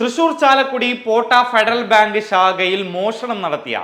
Thrissur Chalakudy Potta federal bank ശാഖയിൽ മോഷണം നടത്തിയ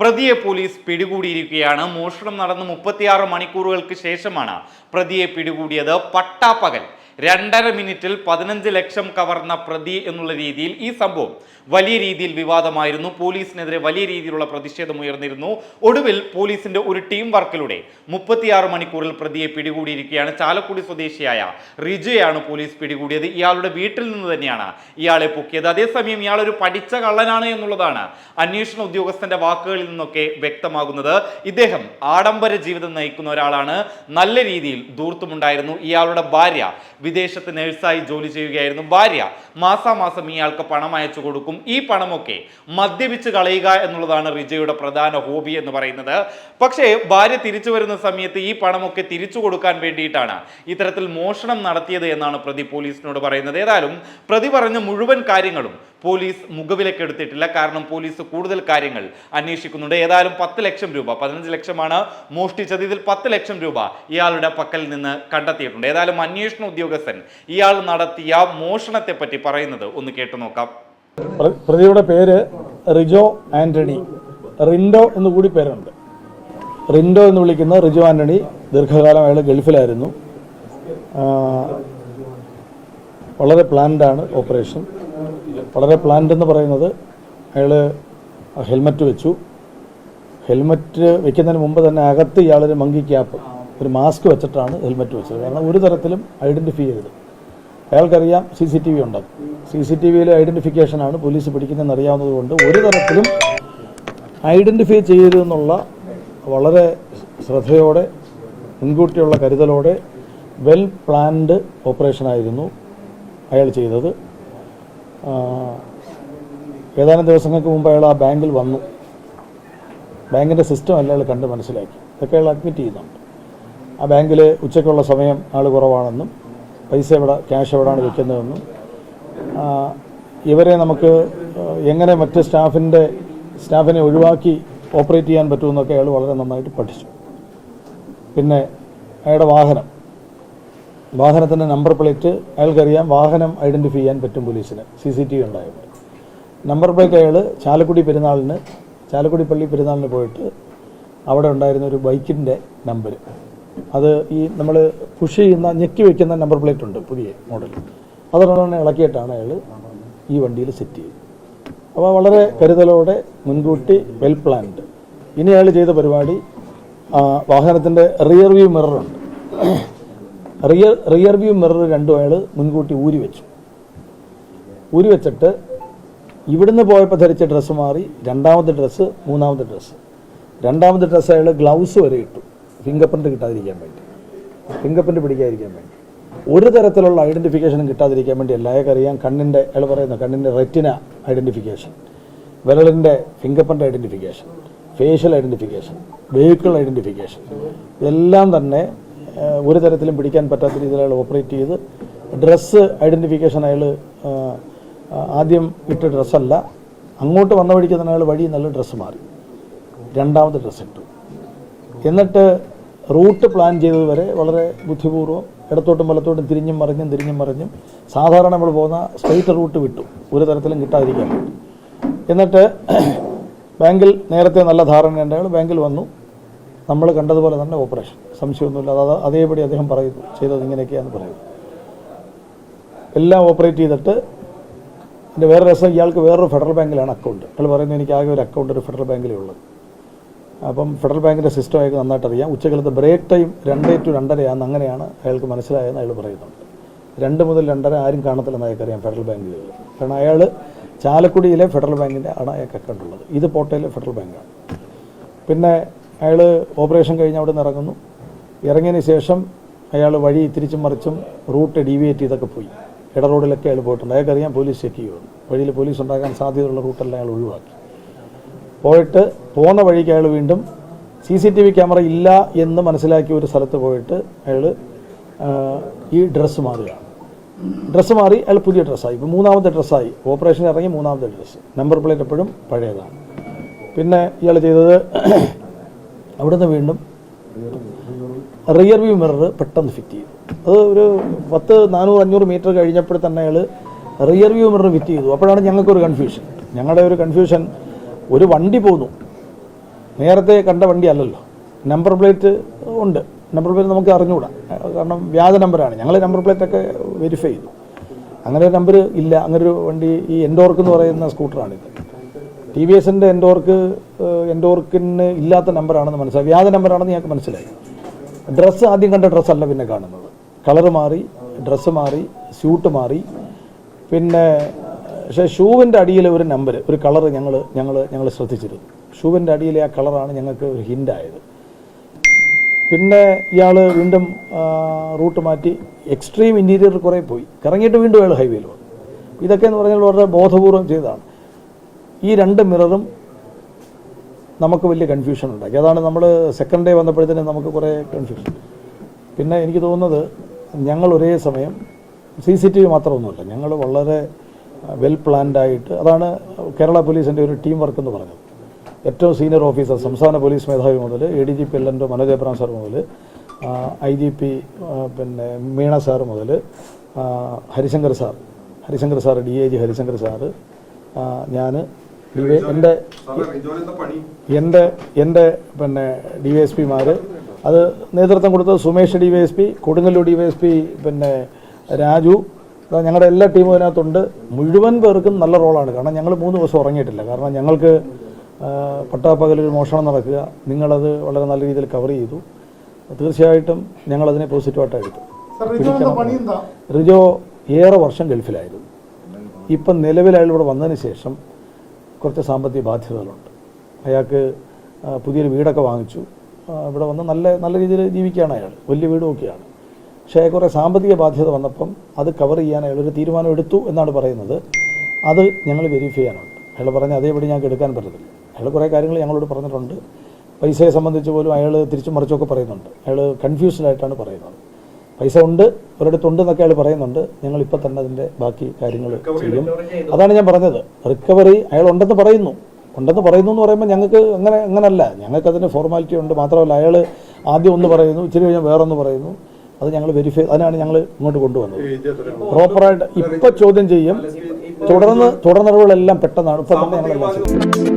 പ്രതിയെ പോലീസ് പിടികൂടിയിരിക്കുകയാണ്. മോഷണം നടന്ന് മുപ്പത്തിയാറ് മണിക്കൂറുകൾക്ക് ശേഷമാണ് പ്രതിയെ പിടികൂടിയത് പട്ടാപ്പകൽ. രണ്ടര മിനിറ്റിൽ പതിനഞ്ച് ലക്ഷം കവർന്ന പ്രതി എന്നുള്ള രീതിയിൽ ഈ സംഭവം വലിയ രീതിയിൽ വിവാദമായിരുന്നു. പോലീസിനെതിരെ വലിയ രീതിയിലുള്ള പ്രതിഷേധം ഉയർന്നിരുന്നു. ഒടുവിൽ പോലീസിന്റെ ഒരു ടീം വർക്കിലൂടെ മുപ്പത്തിയാറ് മണിക്കൂറിൽ പ്രതിയെ പിടികൂടിയിരിക്കുകയാണ്. ചാലക്കുടി സ്വദേശിയായ റിജയാണ് പോലീസ് പിടികൂടിയത്. ഇയാളുടെ വീട്ടിൽ നിന്ന് തന്നെയാണ് ഇയാളെ പൊക്കിയത്. അതേസമയം ഇയാൾ ഒരു പഠിച്ച കള്ളനാണ് എന്നുള്ളതാണ് അന്വേഷണ ഉദ്യോഗസ്ഥന്റെ വാക്കുകളിൽ നിന്നൊക്കെ വ്യക്തമാകുന്നത്. ഇദ്ദേഹം ആഡംബര ജീവിതം നയിക്കുന്ന ഒരാളാണ്. നല്ല രീതിയിൽ ദൂർത്തുമുണ്ടായിരുന്നു ഇയാളുടെ ഭാര്യ വിദേശത്ത് നഴ്സായി ജോലി ചെയ്യുകയായിരുന്നു ഭാര്യ. മാസാമാസം ഇയാൾക്ക് പണം അയച്ചു കൊടുക്കും. ഈ പണമൊക്കെ മദ്യപിച്ച് കളയുക എന്നുള്ളതാണ് റിജയുടെ പ്രധാന ഹോബി എന്ന് പറയുന്നത്. പക്ഷേ ഭാര്യ തിരിച്ചു വരുന്ന സമയത്ത് ഈ പണമൊക്കെ തിരിച്ചു കൊടുക്കാൻ വേണ്ടിയിട്ടാണ് ഇത്തരത്തിൽ മോഷണം നടത്തിയത് എന്നാണ് പ്രതി പോലീസിനോട് പറയുന്നത്. ഏതായാലും പ്രതി പറഞ്ഞ മുഴുവൻ കാര്യങ്ങളും പോലീസ് മുഖവിലേക്ക് എടുത്തിട്ടില്ല. കാരണം പോലീസ് കൂടുതൽ കാര്യങ്ങൾ അന്വേഷിക്കുന്നുണ്ട്. ഏതായാലും പത്ത് ലക്ഷം രൂപ പതിനഞ്ച് ലക്ഷമാണ് മോഷ്ടിച്ചത്. ഇതിൽ പത്ത് ലക്ഷം രൂപ ഇയാളുടെ പക്കൽ നിന്ന് കണ്ടെത്തിയിട്ടുണ്ട്. ഏതായാലും അന്വേഷണ ഉദ്യോഗസ്ഥൻ ഇയാൾ നടത്തിയ മോഷണത്തെ പറ്റി പറയുന്നത് ഒന്ന് കേട്ടു നോക്കാം. പ്രതിയുടെ പേര് റിജോ ആന്റണി. റിൻഡോ എന്ന് കൂടി പേരുണ്ട്. റിൻഡോ എന്ന് വിളിക്കുന്ന റിജോ ആന്റണി ദീർഘകാലം അയാൾ ഗൾഫിലായിരുന്നു. വളരെ പ്ലാൻഡാണ് ഓപ്പറേഷൻ വളരെ പ്ലാൻഡ് എന്ന് പറയുന്നത് അയാൾ ഹെൽമറ്റ് വെച്ചു. ഹെൽമറ്റ് വെക്കുന്നതിന് മുമ്പ് തന്നെ അകത്ത് ഇയാളൊരു മങ്കി ക്യാപ്പ് ഒരു മാസ്ക് വെച്ചിട്ടാണ് ഹെൽമറ്റ് വെച്ചത്. കാരണം ഒരു തരത്തിലും ഐഡന്റിഫൈ ചെയ്തത് അയാൾക്കറിയാം സി സി ടി വി ഉണ്ടാകും സി സി ടി വിയിലെ ഐഡന്റിഫിക്കേഷനാണ് പോലീസ് പിടിക്കുന്നതെന്ന് അറിയാവുന്നതുകൊണ്ട് ഒരു തരത്തിലും ഐഡന്റിഫൈ ചെയ്തെന്നുള്ള വളരെ ശ്രദ്ധയോടെ മുൻകൂട്ടിയുള്ള കരുതലോടെ വെൽ പ്ലാൻഡ് ഓപ്പറേഷനായിരുന്നു അയാൾ ചെയ്തത്. ഏതാനും ദിവസങ്ങൾക്ക് മുമ്പ് അയാൾ ആ ബാങ്കിൽ വന്നു. ബാങ്കിന്റെ സിസ്റ്റം അല്ല അയാൾ കണ്ട് മനസ്സിലാക്കി. ഇതൊക്കെ അയാൾ അഡ്മിറ്റ് ചെയ്യുന്നുണ്ട്. ആ ബാങ്കിൽ ഉച്ചയ്ക്കുള്ള സമയം ആൾ കുറവാണെന്നും പൈസ എവിടെ ക്യാഷ് എവിടെയാണ് വെക്കുന്നതെന്നും ഇവരെ നമുക്ക് എങ്ങനെ മറ്റ് സ്റ്റാഫിന്റെ സ്റ്റാഫിനെ ഒഴിവാക്കി ഓപ്പറേറ്റ് ചെയ്യാൻ പറ്റുമെന്നൊക്കെ അയാൾ വളരെ നന്നായിട്ട് പഠിച്ചു. പിന്നെ അയാളുടെ വാഹനം. വാഹനത്തിന്റെ നമ്പർ പ്ലേറ്റ് അയാൾക്കറിയാം. വാഹനം ഐഡന്റിഫൈ ചെയ്യാൻ പറ്റും പോലീസിന്. സി സി ടി വി ഉണ്ടായപ്പോൾ നമ്പർ പ്ലേറ്റ് അയാൾ ചാലക്കുടി പെരുന്നാളിന് ചാലക്കുടി പള്ളി പെരുന്നാളിന് പോയിട്ട് അവിടെ ഉണ്ടായിരുന്ന ഒരു ബൈക്കിന്റെ നമ്പർ അത് ഈ നമ്മൾ പുഷ് ചെയ്യുന്ന ഞെക്കി വയ്ക്കുന്ന നമ്പർ പ്ലേറ്റ് ഉണ്ട് പുതിയ മോഡൽ അതൊരെണ്ണം ഇളക്കിയിട്ടാണ് അയാൾ ഈ വണ്ടിയിൽ സെറ്റ് ചെയ്തത്. അപ്പോൾ വളരെ കരുതലോടെ മുൻകൂട്ടി വെൽ പ്ലാൻഡ്. ഇനി അയാൾ ചെയ്ത പരിപാടി വാഹനത്തിന്റെ റിയർ വ്യൂ മിററുണ്ട് റിയർ റിയർ വ്യൂ മിറർ രണ്ടും അയാൾ മുൻകൂട്ടി ഊരി വെച്ചു. ഊരി വെച്ചിട്ട് ഇവിടുന്ന് പോയപ്പോൾ ധരിച്ച ഡ്രസ്സ് മാറി രണ്ടാമത്തെ ഡ്രസ്സ് മൂന്നാമത്തെ ഡ്രസ്സ് രണ്ടാമത്തെ ഡ്രസ്സ് അയാൾ ഗ്ലൗസ് വരെ ഇട്ടു. ഫിംഗർ പ്രിന്റ് കിട്ടാതിരിക്കാൻ വേണ്ടി. ഫിംഗർ പ്രിന്റ് പിടിക്കാതിരിക്കാൻ വേണ്ടി. ഒരു തരത്തിലുള്ള ഐഡന്റിഫിക്കേഷനും കിട്ടാതിരിക്കാൻ വേണ്ടി എല്ലാവർക്കും അറിയാം കണ്ണിന്റെ അയാൾ പറയുന്ന കണ്ണിന്റെ റെറ്റിന ഐഡന്റിഫിക്കേഷൻ വിരലിന്റെ finger print identification facial identification vehicle identification ഇതെല്ലാം തന്നെ ഒരു തരത്തിലും പിടിക്കാൻ പറ്റാത്ത രീതിയിൽ അയാൾ ഓപ്പറേറ്റ് ചെയ്ത് ഡ്രസ്സ് ഐഡന്റിഫിക്കേഷൻ അയാൾ ആദ്യം ഇട്ട ഡ്രസ്സല്ല. അങ്ങോട്ട് വന്ന വഴിക്ക് തന്നെ അയാൾ വഴി നല്ല ഡ്രസ്സ് മാറി. രണ്ടാമത്തെ ഡ്രസ്സ് ഇട്ടു. എന്നിട്ട് റൂട്ട് പ്ലാൻ ചെയ്തത് വരെ വളരെ ബുദ്ധിപൂർവം ഇടത്തോട്ടും വലത്തോട്ടും തിരിഞ്ഞും മറിഞ്ഞും തിരിഞ്ഞും മറിഞ്ഞും സാധാരണ നമ്മൾ പോകുന്ന സ്ട്രെയിറ്റ് റൂട്ട് വിട്ടു. ഒരു തരത്തിലും കിട്ടാതിരിക്കാൻ എന്നിട്ട് ബാങ്കിൽ നേരത്തെ നല്ല ധാരണയുണ്ട് അയാൾ ബാങ്കിൽ വന്നു. നമ്മൾ കണ്ടതുപോലെ തന്നെ ഓപ്പറേഷൻ സംശയമൊന്നുമില്ല അത് അതേപടി അദ്ദേഹം പറയുന്നു. ചെയ്തത് ഇങ്ങനെയൊക്കെയാന്ന് പറയുന്നു. എല്ലാം ഓപ്പറേറ്റ് ചെയ്തിട്ട് എന്റെ വേറെ രസം ഇയാൾക്ക് വേറൊരു ഫെഡറൽ ബാങ്കിലാണ് അക്കൗണ്ട്. അയാൾ പറയുന്നത് എനിക്ക് ആകെ ഒരു അക്കൗണ്ട് ഒരു ഫെഡറൽ ബാങ്കിലേ ഉള്ളത് അപ്പം ഫെഡറൽ ബാങ്കിന്റെ സിസ്റ്റം അയാൾക്ക് നന്നായിട്ട് അറിയാം ഉച്ചകാലത്ത് ബ്രേക്ക് ടൈം രണ്ടേ ടു രണ്ടരയാണെന്ന് അങ്ങനെയാണ് അയാൾക്ക് മനസ്സിലായെന്ന് അയാൾ പറയുന്നുണ്ട്. രണ്ട് മുതൽ രണ്ടര ആരും കാണത്തില്ലെന്ന് അയാൾക്കറിയാം ഫെഡറൽ ബാങ്കുകളിൽ കാരണം അയാൾ ചാലക്കുടിയിലെ ഫെഡറൽ ബാങ്കിന്റെ ആണ് അയാൾക്ക് അക്കൗണ്ട് ഉള്ളത്. ഇത് പോട്ടയിലെ ഫെഡറൽ ബാങ്കാണ്. പിന്നെ അയാൾ ഓപ്പറേഷൻ കഴിഞ്ഞ് അവിടെ നിന്ന് ഇറങ്ങുന്നു. ഇറങ്ങിയതിന് ശേഷം അയാൾ വഴി തിരിച്ചും മറിച്ചും റൂട്ട് ഡീവിയേറ്റ് ചെയ്തൊക്കെ പോയി. ഇട റോഡിലൊക്കെ അയാൾ പോയിട്ടുണ്ട്. അയാൾക്കറിയാം പോലീസ് ചെക്ക് ചെയ്യുന്നു വഴിയിൽ പോലീസ് ഉണ്ടാകാൻ സാധ്യതയുള്ള റൂട്ടെല്ലാം അയാൾ ഒഴിവാക്കി. പോയിട്ട് പോകുന്ന വഴിക്ക് അയാൾ വീണ്ടും C C T V camera ഇല്ല എന്ന് മനസ്സിലാക്കിയ ഒരു സ്ഥലത്ത് പോയിട്ട് അയാൾ ഈ ഡ്രസ്സ് മാറുകയാണ്. ഡ്രസ്സ് മാറി അയാൾ പുതിയ ഡ്രസ്സായി. ഇപ്പോൾ മൂന്നാമത്തെ ഡ്രസ്സായി. ഓപ്പറേഷൻ ഇറങ്ങി മൂന്നാമത്തെ ഡ്രസ്സ്. നമ്പർ പ്ലേറ്റ് എപ്പോഴും പഴയതാണ്. പിന്നെ ഇയാൾ ചെയ്തത് അവിടുന്ന് വീണ്ടും റിയർ വ്യൂ മിറർ പെട്ടെന്ന് ഫിറ്റ് ചെയ്തു. അത് ഒരു പത്ത് നാനൂറ് അഞ്ഞൂറ് മീറ്റർ കഴിഞ്ഞപ്പോൾ തന്നെ അയാൾ റിയർ വ്യൂ മിറർ ഫിറ്റ് ചെയ്തു. അപ്പോഴാണ് ഞങ്ങൾക്കൊരു കൺഫ്യൂഷൻ ഞങ്ങളുടെ ഒരു കൺഫ്യൂഷൻ ഒരു വണ്ടി പോന്നു. നേരത്തെ കണ്ട വണ്ടി അല്ലല്ലോ. നമ്പർ പ്ലേറ്റ് ഉണ്ട്. നമ്പർ പ്ലേറ്റ് നമുക്ക് അറിഞ്ഞുകൂടാ കാരണം വ്യാജ നമ്പറാണ് ഞങ്ങൾ നമ്പർ പ്ലേറ്റൊക്കെ വെരിഫൈ ചെയ്തു. അങ്ങനെ ഒരു നമ്പർ ഇല്ല. അങ്ങനെ ഒരു വണ്ടി ഈ എൻഡോർക്ക് എന്ന് പറയുന്ന സ്കൂട്ടറാണിത് ടി വി എസിന്റെ എൻഡോർക്ക് എൻഡോർക്കിന് ഇല്ലാത്ത നമ്പറാണെന്ന് മനസ്സിലായി. വ്യാജ നമ്പറാണെന്ന് ഞങ്ങൾക്ക് മനസ്സിലായി. ഡ്രസ്സ് ആദ്യം കണ്ട ഡ്രസ്സല്ല പിന്നെ കാണുന്നത്. കളർ മാറി ഡ്രസ്സ് മാറി സ്യൂട്ട് മാറി. പിന്നെ പക്ഷേ ഷൂവിന്റെ അടിയിൽ ഒരു നമ്പർ ഒരു കളർ ഞങ്ങൾ ഞങ്ങൾ ഞങ്ങൾ ശ്രദ്ധിച്ചിരുന്നു. ഷൂവിന്റെ അടിയിലെ ആ കളറാണ് ഞങ്ങൾക്ക് ഒരു ഹിന്റായത് പിന്നെ ഇയാൾ വീണ്ടും റൂട്ട് മാറ്റി. എക്സ്ട്രീം ഇന്റീരിയർ കുറേ പോയി. കറങ്ങിയിട്ട് വീണ്ടും അയാൾ ഹൈവേയിൽ വന്നു. ഇതൊക്കെ എന്ന് പറഞ്ഞാൽ വളരെ ബോധപൂർവം ചെയ്തതാണ്. ഈ രണ്ട് മിററും നമുക്ക് വലിയ കൺഫ്യൂഷൻ ഉണ്ടാക്കി. അതാണ് നമ്മൾ സെക്കൻഡ് ഡേ വന്നപ്പോഴത്തേനും നമുക്ക് കുറേ കൺഫ്യൂഷൻ പിന്നെ എനിക്ക് തോന്നുന്നത് ഞങ്ങൾ ഒരേ സമയം സി സി ടി വി മാത്രമൊന്നുമല്ല ഞങ്ങൾ വളരെ വെൽ പ്ലാൻഡായിട്ട് അതാണ് കേരള പോലീസിന്റെ ഒരു ടീം വർക്ക് എന്ന് പറഞ്ഞത്. ഏറ്റവും സീനിയർ ഓഫീസർ സംസ്ഥാന പോലീസ് മേധാവി മുതൽ A D G P L എന്റെ മനോജ് എബ്രാം സാർ മുതൽ ഐ ജി പി പിന്നെ മീണ സാർ മുതൽ Harishankar sir Harishankar sir D I G Harishankar sir ഞാൻ എന്റെ എന്റെ എന്റെ പിന്നെ ഡി വൈ എസ് പിമാർ അത് നേതൃത്വം കൊടുത്തത് Sumesh D Y S P Kodungallur D Y S P പിന്നെ രാജു. ഞങ്ങളുടെ എല്ലാ ടീമും അതിനകത്തുണ്ട്. മുഴുവൻ പേർക്കും നല്ല റോളാണ്. കാരണം ഞങ്ങൾ മൂന്ന് ദിവസം ഉറങ്ങിയിട്ടില്ല. കാരണം ഞങ്ങൾക്ക് പട്ടാപ്പകലിൽ പട്ടാപ്പകലൊരു മോഷണം നടക്കുക. നിങ്ങളത് വളരെ നല്ല രീതിയിൽ കവർ ചെയ്തു. തീർച്ചയായിട്ടും ഞങ്ങളതിനെ പോസിറ്റീവായിട്ട് എടുത്തു. റിജോ ഏറെ വർഷം ഗൾഫിലായിരുന്നു. ഇപ്പം നിലവിൽ അയാൾ ഇവിടെ വന്നതിന് ശേഷം കുറച്ച് സാമ്പത്തിക ബാധ്യതകളുണ്ട്. അയാൾക്ക് പുതിയൊരു വീടൊക്കെ വാങ്ങിച്ചു. ഇവിടെ വന്ന് നല്ല നല്ല രീതിയിൽ ജീവിക്കുകയാണ് അയാൾ. വലിയ വീടും ഒക്കെയാണ്. പക്ഷേ കുറേ സാമ്പത്തിക ബാധ്യത വന്നപ്പം അത് കവർ ചെയ്യാൻ അയാളൊരു തീരുമാനം എടുത്തു എന്നാണ് പറയുന്നത്. അത് ഞങ്ങൾ വെരിഫൈ ചെയ്യാനുണ്ട്. അയാൾ പറഞ്ഞ അതേപടി ഞങ്ങൾക്ക് എടുക്കാൻ പറ്റത്തില്ല. അയാൾ കുറേ കാര്യങ്ങൾ ഞങ്ങളോട് പറഞ്ഞിട്ടുണ്ട്. പൈസയെ സംബന്ധിച്ച് പോലും അയാൾ തിരിച്ചും മറിച്ചൊക്കെ പറയുന്നുണ്ട്. അയാൾ കൺഫ്യൂസ്ഡായിട്ടാണ് പറയുന്നത്. പൈസ ഉണ്ട് ഒരിടത്തുണ്ട് എന്നൊക്കെ അയാൾ പറയുന്നുണ്ട്. ഞങ്ങൾ ഇപ്പം തന്നെ അതിന്റെ ബാക്കി കാര്യങ്ങൾ ചെയ്യും. അതാണ് ഞാൻ പറഞ്ഞത്. റിക്കവറി അയാൾ ഉണ്ടെന്ന് പറയുന്നു. ഉണ്ടെന്ന് പറയുന്നു എന്ന് പറയുമ്പോൾ ഞങ്ങൾക്ക് അങ്ങനെ അങ്ങനല്ല. ഞങ്ങൾക്ക് അതിന് ഫോർമാലിറ്റി ഉണ്ട്. മാത്രമല്ല അയാൾ ആദ്യം ഒന്ന് പറയുന്നു ഇച്ചിരി കഴിഞ്ഞാൽ വേറൊന്ന് പറയുന്നു. അത് ഞങ്ങൾ വെരിഫൈ അതിനാണ് ഞങ്ങൾ ഇങ്ങോട്ട് കൊണ്ടുവന്നത്. പ്രോപ്പറായിട്ട് ഇപ്പം ചോദ്യം ചെയ്യും. തുടർന്ന് തുടർ നടപടികളെല്ലാം പെട്ടെന്നാണ്. ഇപ്പം തന്നെ ഞങ്ങളെല്ലാം